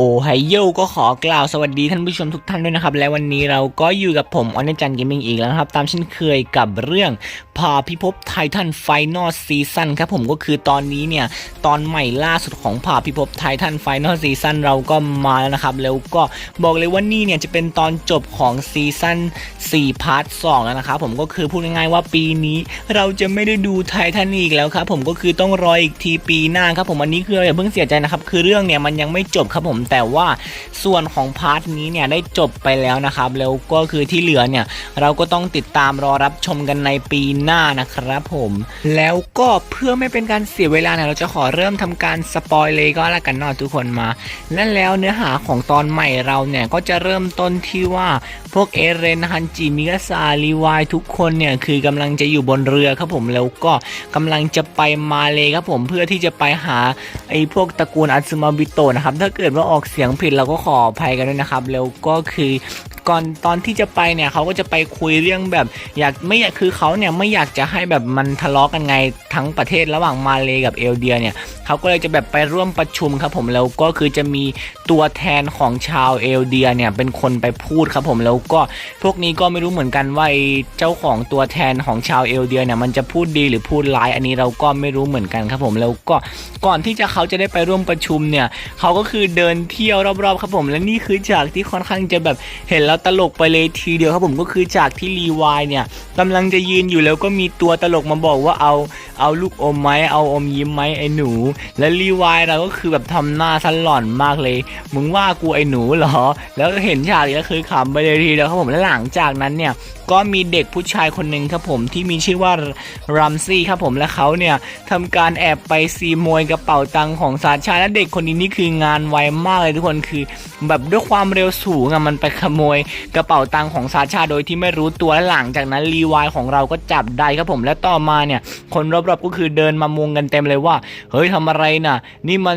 โอไฮโยก็ขอกล่าวสวัสดีท่านผู้ชมทุกท่านด้วยนะครับ และวันนี้เราก็อยู่กับผมออนจันเกมมิ่งอีกแล้วครับ ตามเช่นเคยกับเรื่อง พาพิภพไททันไฟนอลซีซั่นครับผมก็คือตอนนี้เนี่ย ตอนใหม่ล่าสุดของพาพิภพไททันไฟนอลซีซั่นเราก็มาแล้วนะครับ แล้วก็บอกเลยว่านี่เนี่ยจะเป็นตอนจบของซีซั่น4พาร์ท2แล้วนะครับผมก็คือพูดง่ายๆว่าปีนี้เราจะไม่ได้ดูไททันอีกแล้วครับผมก็คือต้องรออีกทีปีหน้าครับผมอันนี้คืออย่าเพิ่งเสียใจนะครับ คือเรื่องเนี่ยมันยังไม่จบครับผมแต่ว่าส่วนของพาร์ทนี้เนี่ยได้จบไปแล้วนะครับแล้วก็คือที่เหลือเนี่ยเราก็ต้องติดตามรอรับชมกันในปีหน้านะครับผมแล้วก็เพื่อไม่เป็นการเสียเวลาเนี่ยเราจะขอเริ่มทำการสปอยเลยก็แล้วกันเนาะทุกคนมาและแล้วเนื้อหาของตอนใหม่เราเนี่ยก็จะเริ่มต้นที่ว่าพวกเอเรนฮันจิมิกาซารีวายทุกคนเนี่ยคือกำลังจะอยู่บนเรือครับผมแล้วก็กำลังจะไปมาเลยครับผมเพื่อที่จะไปหาไอ้พวกตระกูลอัตสึมาบิโตะนะครับถ้าเกิดว่าออกเสียงผิดเราก็ขออภัยกันด้วยนะครับแล้วก็คือ ก่อนตอนที่จะไปเนี่ยเขาก็จะไปคุยเรื่องแบบ อยากไม่อยากคือเขาเนี่ยไม่อยากจะให้แบบมันทะเลาะกันไงทั้งประเทศระหว่างมาเลกับเอลเดียเนี่ยเขาก็เลยจะแบบไปร่วมประชุมครับผมแล้วก็คือจะมีตัวแทนของชาวเอลเดียเนี่ยเป็นคนไปพูดครับผมแล้วก็พวกนี้ก็ไม่รู้เหมือนกันว่าเจ้าของตัวแทนของชาวเอลเดียเนี่ยมันจะพูดดีหรือพูดร้ายอันนี้เราก็ไม่รู้เหมือนกันครับผมแล้วก็ก่อนที่จะเขาจะได้ไปร่วมประชุมเนี่ยเขาก็คือเดินเที่ยวรอบๆครับผม และนี่คือฉากที่ค่อนข้างจะแบบเห็นแล้วตลกไปเลยทีเดียวครับผมก็คือฉากที่รีวายเนี่ยกำลังจะยืนอยู่แล้วก็มีตัวตลกมาบอกว่าเอาเอาลูกอมไหมเอาอมยิ้มไหมไอ้หนู และรีวายเราก็คือแบบทำหน้าสลอนมากเลยมึงว่ากูไอ้หนูเหรอ แล้วเห็นฉากนี้ก็คือขำไปเลยทีเดียวครับผมและหลังจากนั้นเนี่ยก็มีเด็กผู้ชายคนหนึ่งครับผมที่มีชื่อว่ารัมซี่ครับผมและเขาเนี่ยทำการแอบไปซีโมยกระเป๋าตังของสาชาและเด็กคนนี้นี่คืองานไวมากเลยทุกคนคือ แบบด้วยความเร็วสูงอะมันไปขโมยกระเป๋าตังค์ของซาชาโดยที่ไม่รู้ตัวและหลังจากนั้นรีวายของเราก็จับได้ครับผมและต่อมาเนี่ย คนรอบๆก็คือเดินมามุงกันเต็มเลยว่า เฮ้ยทำอะไรน่ะ นี่มัน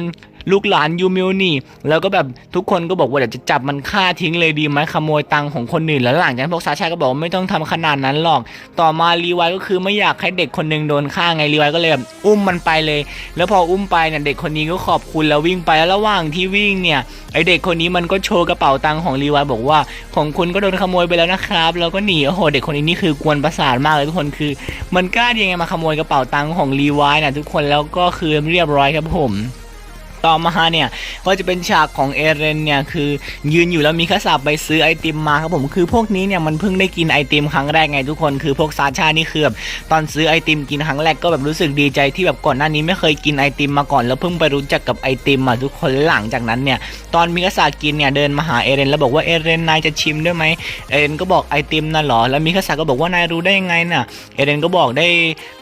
ลูกหลานยูมิวนี่ แล้วก็แบบทุกคนก็บอกว่าเดี๋ยวจะจับมันฆ่าทิ้งเลยดีไหมขโมยตังค์ของคนอื่นแล้วหลังจากนั้นพวกซาชาก็บอกว่าไม่ต้องทำขนาดนั้นหรอก ต่อมารีไวก็คือไม่อยากให้เด็กคนหนึงโดนฆ่าไงรีไวก็เลยแบบอุ้มมันไปเลย แล้วพออุ้มไปเนี่ยเด็กคนนี้ก็ขอบคุณแล้ววิ่งไปแล้วระหว่างที่วิ่งเนี่ยไอเด็กคนนี้มันก็โชว์กระเป๋าตังค์ของรีไวบอกว่า ของคุณก็โดนขโมยไปแล้วนะครับแล้วก็หนีโอ้โหเด็กคนนี้นี่คือกวนประสาทมากเลยทุกคนคือ มันกล้ายังไงมาขโมยกระเป๋าตังของรีวนะทุกคนแล้วก็คือเรียบร้อยครับผม ต่อมาเนี่ยก็จะเป็นฉากของเอเรนเนี่ยคือยืนอยู่แล้วมีข้าสับไปซื้อไอติมมาครับผมคือพวกนี้เนี่ยมันเพิ่งได้กินไอติมครั้งแรกไงทุกคนคือพวกซาชานี่คือแบบตอนซื้อไอติมกินครั้งแรกก็แบบรู้สึกดีใจที่แบบก่อนหน้านี้ไม่เคยกินไอติมมาก่อนแล้วเพิ่งไปรู้จักกับไอติมอะทุกคนหลังจากนั้นเนี่ยตอนมิคาสากินเนี่ยเดินมาหาเอเรนแล้วบอกว่าเอเรนนายจะชิมด้วยไหมเอเรนก็บอกไอติมน่ะหรอแล้วมิคาสาก็บอกว่านายรู้ได้ยังไงน่ะเอเรนก็บอกได้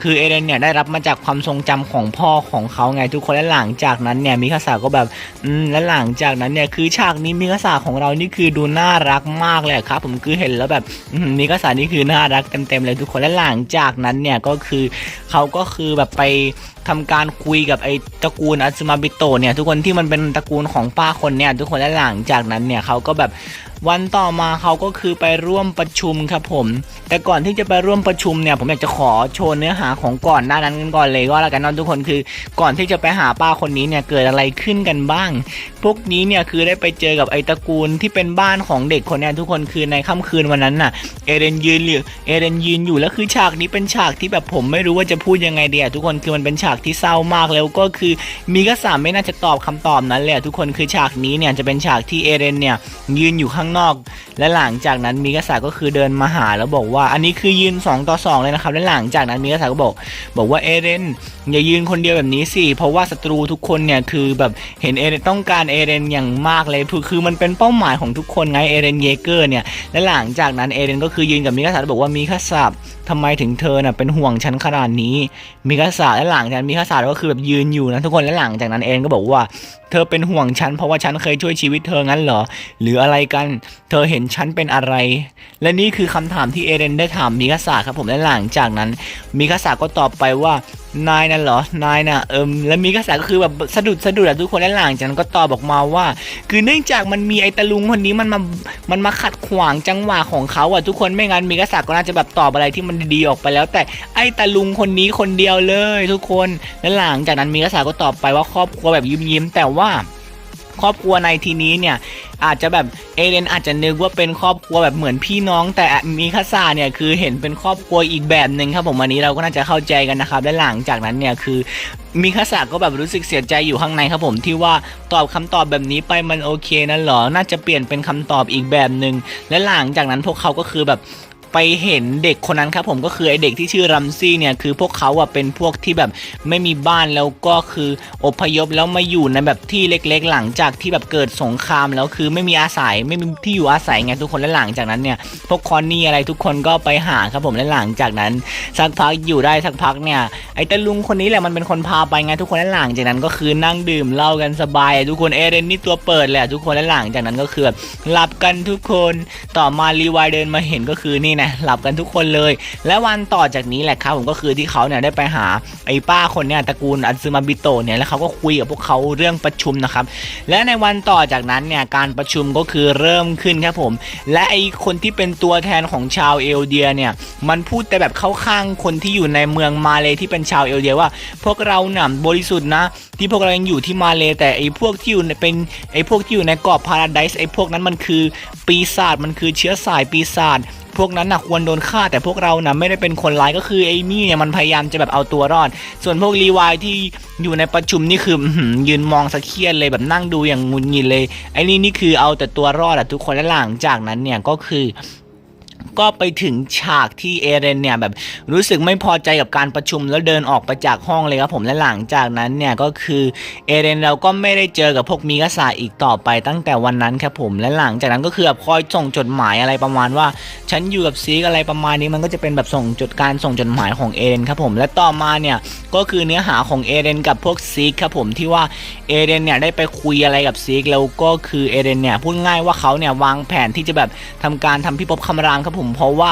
คือเอเรนเนี่ยได้รับมาจากความทรงจำของพ่อของเขาไงทุกคนและหลังจากนั้นเนี่ยมิคาสาก็แบบอืมและหลังจากนั้นเนี่ยคือฉากนี้มิกาสาของเรานี่คือดูน่ารักมากเลยครับผมคือเห็นแล้วแบบมิคาสานี่คือน่ารักเต็มๆเลยทุกคนและหลังจากนั้นเนี่ยก็คือเขาก็คือแบบไปทำการคุยกับไอ้ตระกูลอัตสึมาบิโตะเนี่ยทุกคนที่มันเป็นตระกูลของป้าคนเนี่ยทุกคนและหลังจากนั้นเนี่ยเขาก็แบบ วันต่อมาเขาก็คือไปร่วมประชุมครับผม แต่ก่อนที่จะไปร่วมประชุมเนี่ยผมอยากจะขอโชว์เนื้อหาของก่อนหน้านั้นกันก่อนเลยก็แล้วกันนอะทุกคนคือก่อนที่จะไปหาป้าคนนี้เนี่ยเกิดอะไรขึ้นกันบ้าง พวกนี้เนี่ยคือได้ไปเจอกับไอตระกูลที่เป็นบ้านของเด็กคนเนี้ยทุกคนคือในค่ำคืนวันนั้นน่ะเอเดนยืนอยู่เอเดนยืนอยู่แล้วคือฉากนี้เป็นฉากที่แบบผมไม่รู้ว่าจะพูดยังไงเดียทุกคนคือมันเป็นฉากที่เศร้ามากแล้วก็คือมีกษัตริย์ไม่น่าจะตอบคำตอบนั้นเลยอะทุกคนคือฉากนี้เนี่ยจะเป็นฉากที่เอเดนเนี่ยยืนอยู่ข้างนอก และหลังจากนั้นมีกษัตริย์ก็คือเดินมาหาแล้วบอกว่า อันนี้คือยืน 2 ต่อ 2 เลยนะครับ และหลังจากนั้นมีกษัตริย์ก็บอก บอกว่าเอเรนอย่ายืนคนเดียวแบบนี้สิเพราะว่าศัตรูทุกคนเนี่ยคือแบบเห็นเอเรนต้องการเอเรนอย่างมากเลยคือคือมันเป็นเป้าหมายของทุกคนไงเอเรนเยเกอร์เนี่ยและหลังจากนั้นเอเรนก็คือยืนกับมีกาซาบอกว่ามีกษัตริย์ ทำไมถึงเธอน่ะเป็นห่วงฉันขนาดนี้มิกาซาและหลังจากนั้นมิกาซาก็คือแบบยืนอยู่นะทุกคนและหลังจากนั้นเอเดนก็บอกว่า เธอเป็นห่วงฉันเพราะว่าฉันเคยช่วยชีวิตเธองั้นเหรอ หรืออะไรกัน เธอเห็นฉันเป็นอะไร และนี่คือคำถามที่เอเดนได้ถามมิกาซาครับผมและหลังจากนั้นมิกาซาก็ตอบไปว่านายน่ะเหรอนายน่ะเอิมแล้วมีกระแสก็คือแบบสะดุดสะดุดอะทุกคนและหลังจากนั้นก็ตอบออกมาว่า คือเนื่องจากมันมีไอ้ตะลุงคนนี้มันมามันมาขัดขวางจังหวะของเขาอะทุกคนไม่งั้นมีกระแสก็น่าจะแบบตอบอะไรที่มันดีๆออกไปแล้ว แต่ไอ้ตะลุงคนนี้คนเดียวเลยทุกคน และหลังจากนั้นมีกระแสก็ตอบไปว่าครอบครัวแบบยิ้มๆแต่ว่าครอบครัวในทีนี้เนี่ยอาจจะแบบเอเลนอาจจะนึกว่าเป็นครอบครัวแบบเหมือนพี่น้อง แต่มีคาซาเนี่ยคือเห็นเป็นครอบครัวอีกแบบหนึ่งครับผมวันนี้เราก็น่าจะเข้าใจกันนะครับและหลังจากนั้นเนี่ยคือมีคาซาก็แบบรู้สึกเสียใจอยู่ข้างในครับผมที่ว่าตอบคำตอบแบบนี้ไปมันโอเคนั่นหรอน่าจะเปลี่ยนเป็นคำตอบอีกแบบหนึ่งและหลังจากนั้นพวกเขาก็คือแบบ ไปเห็นเด็กคนนั้นครับผมก็คือไอเด็กที่ชื่อรัมซี่เนี่ยคือพวกเขาอะเป็นพวกที่แบบไม่มีบ้านแล้วก็คืออพยพแล้วมาอยู่ในแบบที่เล็กๆ หลังจากที่แบบเกิดสงครามแล้วคือไม่มีอาศัยไม่มีที่อยู่อาศัยไงทุกคนและหลังจากนั้นเนี่ยพวกคอนนี่อะไรทุกคนก็ไปหาครับผมและหลังจากนั้น สักพักอยู่ได้สักพักเนี่ยไอตาลุงคนนี้แหละมันเป็นคนพาไปไงทุกคนและหลังจากนั้นก็คือนั่งดื่มเหล้ากันสบายทุกคนเอเรนนี่ตัวเปิดแหละทุกคนและหลังจากนั้นก็คือแบบหลับกันทุกคนต่อมารีวายเดินมาเห็นก็คือนี่นะหลับกันทุกคนเลย และวันต่อจากนี้แหละครับผมก็คือที่เขาเนี่ยได้ไปหาไอ้ป้าคนเนี่ยตระกูลอันซึมาบิโตเนี่ยแล้วเขาก็คุยกับพวกเขาเรื่องประชุมนะครับและในวันต่อจากนั้นเนี่ยการประชุมก็คือเริ่มขึ้นครับผม และไอ้คนที่เป็นตัวแทนของชาวเอลเดียเนี่ยมันพูดแต่แบบเข้าข้างคนที่อยู่ในเมืองมาเลยที่เป็นชาวเอลเดียว่า พวกเราหน่ำบริสุทธิ์นะ ที่พวกเรายังอยู่ที่มาเลยแต่ไอ้พวกที่อยู่ในเป็นไอ้พวกที่อยู่ในเกาะพาราไดส์ไอ้พวกนั้นมันคือปีศาจมันคือเชื้อสายปีศาจ พวกนั้นนะควรโดนฆ่าแต่พวกเรานะไม่ได้เป็นคนร้ายก็คือไอ้นี่เนี่ยมันพยายามจะแบบเอาตัวรอด ส่วนพวกรีวายที่อยู่ในประชุมนี่คือยืนมองสะเครียดเลยแบบนั่งดูอย่างงุนงินเลยไอ้นี่นี่คือเอาแต่ตัวรอดอะทุกคนและหลังจากนั้นเนี่ยก็คือ ก็ไปถึงฉากที่เอเรนเนี่ยแบบรู้สึกไม่พอใจกับการประชุมแล้วเดินออกไปจากห้องเลยครับผมและหลังจากนั้นเนี่ยก็คือเอเรนเราก็ไม่ได้เจอกับพวกมิกาซาอีกต่อไปตั้งแต่วันนั้นครับผมและหลังจากนั้นก็คือแบบคอยส่งจดหมายอะไรประมาณว่า ฉันอยู่กับซีกอะไรประมาณนี้มันก็จะเป็นแบบส่งจดการส่งจดหมายของเอเรนครับผมและต่อมาเนี่ยก็คือเนื้อหาของเอเรนกับพวกซีกครับผมที่ว่าเอเรนเนี่ยได้ไปคุยอะไรกับซีกแล้วก็คือเอเรนเนี่ยพูดง่ายว่าเขาเนี่ยวางแผนที่จะแบบทำการทำพิภพคำรามครับผมเพราะว่า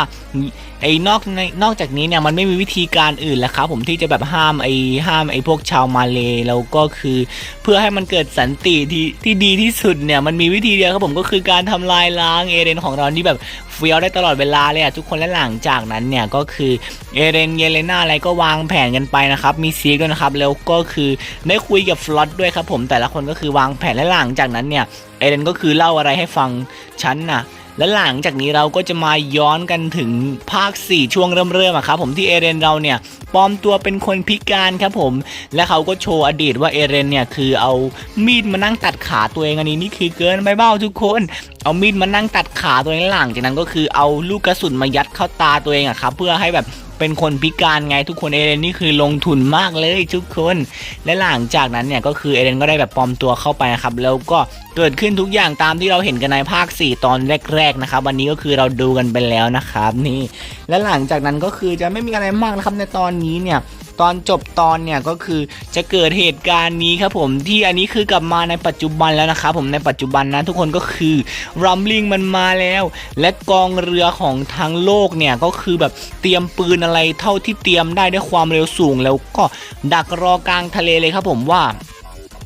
ไอ้นอกในนอกจากนี้เนี่ยมันไม่มีวิธีการอื่นแล้วครับผมที่จะแบบห้ามไอ้ห้ามไอ้พวกชาวมาเลย์แล้วก็คือเพื่อให้มันเกิดสันติที่ที่ดีที่สุดเนี่ยมันมีวิธีเดียวครับผมก็คือการทำลายล้างเอเรนของเราที่แบบเฟี้ยวได้ตลอดเวลาเลยอะทุกคนและหลังจากนั้นเนี่ยก็คือเอเรนเยเลนาอะไรก็วางแผนกันไปนะครับมีซีกด้วยนะครับแล้วก็คือได้คุยกับฟลอตด้วยครับผมแต่ละคนก็คือวางแผนและหลังจากนั้นเนี่ยเอเรนก็คือเล่าอะไรให้ฟังฉันน่ะ และหลังจากนี้เราก็จะมาย้อนกันถึงภาค 4 ช่วงเริ่มๆอะครับผมที่เอเรนเราเนี่ยปลอมตัวเป็นคนพิการครับผม และเขาก็โชว์อดีตว่าเอเรนเนี่ยคือเอามีดมานั่งตัดขาตัวเองอันนี้นี่คือเกินไปเบ้าทุกคน เอามีดมานั่งตัดขาตัวเองหลังจากนั้นก็คือเอาลูกกระสุนมายัดเข้าตาตัวเองอะครับเพื่อให้แบบ เป็นคนพิการไงทุกคนเอเรนนี่คือลงทุนมากเลยทุกคน และหลังจากนั้นเนี่ยก็คือเอเรนก็ได้แบบปลอมตัวเข้าไปนะครับแล้วก็เกิดขึ้นทุกอย่างตามที่เราเห็นกันในภาค 4 ตอนแรกๆนะครับวันนี้ก็คือเราดูกันไปแล้วนะครับนี่ และหลังจากนั้นก็คือจะไม่มีอะไรมากนะครับในตอนนี้เนี่ย ตอนจบตอนเนี่ยก็คือจะเกิดเหตุการณ์นี้ครับผมที่อันนี้คือกลับมาในปัจจุบันแล้วนะครับผมในปัจจุบันนะทุกคนก็คือรัมลิงมันมาแล้ว และกองเรือของทั้งโลกเนี่ยก็คือแบบเตรียมปืนอะไรเท่าที่เตรียมได้ด้วยความเร็วสูง แล้วก็ดักรอกลางทะเลเลยครับผมว่า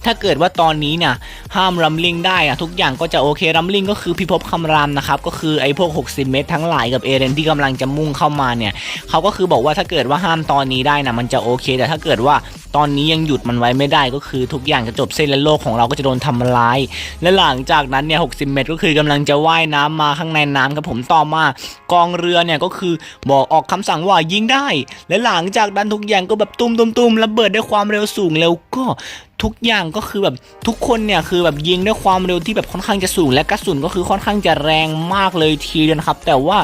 ถ้าเกิดว่าตอนนี้เนี่ยห้ามรัมลิงได้อะทุกอย่างก็จะโอเครัมลิงก็คือพิภพคำรามนะครับก็คือไอ้พวก 60 เมตรทั้งหลายกับเอเรนที่กำลังจะมุ่งเข้ามาเนี่ยเขาก็คือบอกว่าถ้าเกิดว่าห้ามตอนนี้ได้นะมันจะโอเค แต่ถ้าเกิดว่าตอนนี้ยังหยุดมันไว้ไม่ได้ก็คือทุกอย่างจะจบเส้นและโลกของเราก็จะโดนทำร้าย และหลังจากนั้นเนี่ย60เมตรก็คือกำลังจะว่ายน้ำมาข้างในน้ำครับผมต่อมากองเรือเนี่ยก็คือบอกออกคำสั่งว่ายิงได้ และหลังจากนั้นทุกอย่างก็แบบตุ้มตุ้มตุ้มระเบิดด้วยความเร็วสูงแล้วก็ ทุกอย่างก็คือแบบทุกคนเนี่ยคือแบบยิงด้วยความเร็วที่แบบค่อนข้างจะสูง และกระสุนก็คือค่อนข้างจะแรงมากเลยทีเดียวนะครับ แต่ว่า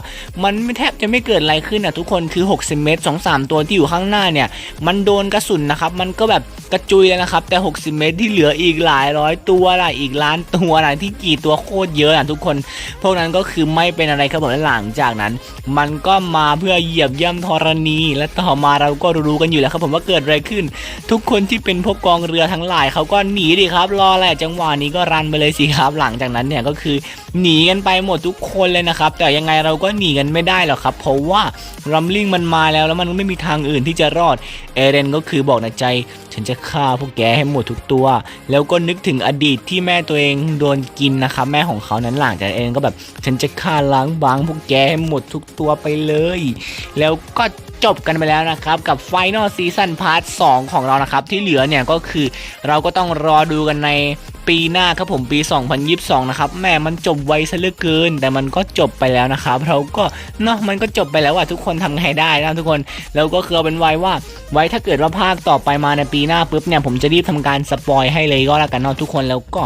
มันไม่แทบจะไม่เกิดอะไรขึ้นนะทุกคนคือ 60 เมตร 2 3 ตัวที่อยู่ข้างหน้าเนี่ย มันโดนกระสุนนะครับ มันก็แบบกระจุยเลยนะครับ แต่ 60 เมตรที่เหลืออีกหลายร้อยตัวล่ะอีกล้านตัวล่ะที่กี่ตัวโคตรเยอะอะทุกคน พวกนั้นก็คือไม่เป็นอะไรครับผมและหลังจากนั้น มันก็มาเพื่อเหยียบย่ำธรณี และต่อมาเราก็รู้กันอยู่แล้วครับผมว่าเกิดอะไรขึ้น ทุกคนที่เป็นพวกกองเรือทั้งหลายเขาก็หนีดิครับ รอแหละจังหวะนี้ก็รันไปเลยสิครับ หลังจากนั้นเนี่ยก็คือหนีกันไปหมดทุกคนเลยนะครับ แต่ยังไงเราก็หนีกันไม่ได้หรอกครับ เพราะว่ารัมลิงมันมาแล้วแล้วมันไม่มีทางอื่นที่จะรอด เอเรนก็คือบอกในใจ ฉันจะฆ่าพวกแกให้หมดทุกตัว แล้วก็นึกถึงอดีตที่แม่ตัวเองโดนกินนะครับแม่ของเขานั้นหลังจากเอเรนก็แบบ ฉันจะฆ่าล้างบางพวกแกให้หมดทุกตัวไปเลย แล้วก็ จบกันไปแล้วนะครับกับ Final Season Part 2 ของเรานะครับ ที่เหลือเนี่ยก็คือเราก็ต้องรอดูกันในปีหน้าครับผมปี 2022 นะครับแม่มันจบไวซะเหลือเกิน แต่มันก็จบไปแล้วนะครับเราก็เนาะมันก็จบไปแล้วอะทุกคนทำไงได้นะทุกคนแล้วก็คือเอาเป็นไว้ว่า ไว้ถ้าเกิดว่าภาคต่อไปมาในปีหน้าปุ๊บเนี่ยผมจะรีบทำการสปอยให้เลยก็แล้วกันเนาะทุกคนแล้วก็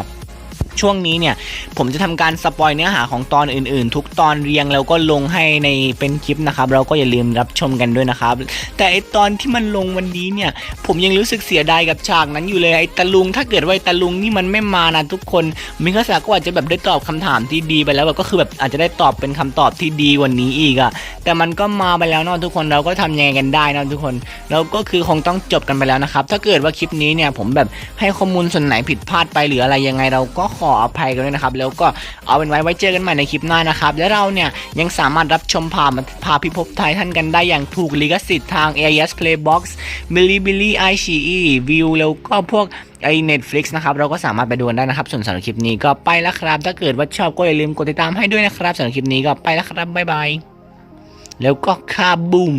ช่วงนี้เนี่ย ผมจะทำการสปอยเนื้อหาของตอนอื่นๆ ทุกตอนเรียงแล้วก็ลงให้ในเป็นคลิปนะครับ เราก็อย่าลืมรับชมกันด้วยนะครับ แต่ไอตอนที่มันลงวันนี้เนี่ย ผมยังรู้สึกเสียดายกับฉากนั้นอยู่เลยไอตะลุง ถ้าเกิดว่าตะลุงนี่มันไม่มานะทุกคนมิคาสาก็อาจจะแบบได้ตอบคำถามที่ดีไปแล้วแบบก็คือแบบอาจจะได้ตอบเป็นคำตอบที่ดีว่านี้อีกอะแต่มันก็มาไปแล้วเนาะทุกคนเราก็ทำยังไงกันได้นะทุกคนแล้วก็คือคงต้องจบกันไปแล้วนะครับถ้าเกิดว่าคลิปนี้เนี่ยผมแบบให้ข้อมูลส่วนไหนผิดพลาดไปหรืออะไรยังไงเราก็ขขออภัยกันด้วยนะครับ แล้วก็เอาเป็นไว้ไว้เจอกันใหม่ในคลิปหน้านะครับ และเราเนี่ยยังสามารถรับชมผ่านพาพิภพไทยท่านกันได้อย่างถูกลิขสิทธิ์ทาง AIS Playbox b i l l y b i l l y i c e View แล้วก็พวกไอ Netflix นะครับ เราก็สามารถไปดูได้นะครับ ส่วนสำหรับคลิปนี้ก็ไปแล้วครับ ถ้าเกิดว่าชอบก็อย่าลืมกดติดตามให้ด้วยนะครับสำหรับคลิปนี้ก็ไปแล้วครับบ๊ายบายแล้วก็คาบูม